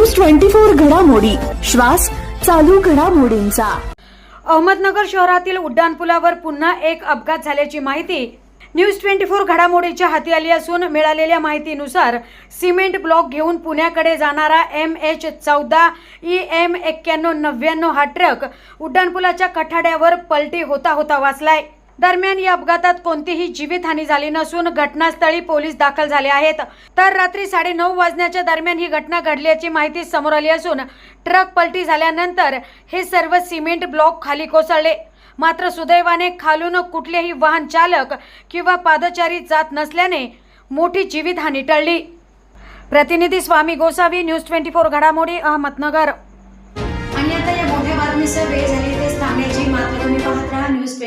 News twenty four घडामोडी. श्वास चालू घडामोडींचा. अहमदनगर शहरातील उड्डाणपुलावर पुन्हा एक अपघात झाल्याची माहिती न्यूज ट्वेंटी फोर घडामोडीच्या हाती आली असून मिळालेल्या माहितीनुसार सिमेंट ब्लॉक घेऊन पुण्याकडे जाणारा एम एच चौदा ई एम एक्क्याण्णव नव्याण्णव हा ट्रक उड्डाणपुलाच्या कठाड्यावर पलटी होता होता वाचलाय. दरम्यान या अपघातात कोणतीही जीवितहानी झाली नसून घटनास्थळी पोलीस दाखल झाले आहेत. तर रात्री साडेनऊ वाजण्याच्या दरम्यान ही घटना घडल्याची माहिती समोर आली असून ट्रक पलटी झाल्यानंतर हे सर्व सिमेंट ब्लॉक खाली कोसळले. मात्र सुदैवाने खालून कुठलेही वाहन चालक किंवा पादचारी जात नसल्याने मोठी जीवितहानी टळली. प्रतिनिधी Swami Gosavi news twenty four घडामोडी अहमदनगर. आणि आता या मोठ्या बातमीचा वेळ झाली ते थांबण्याची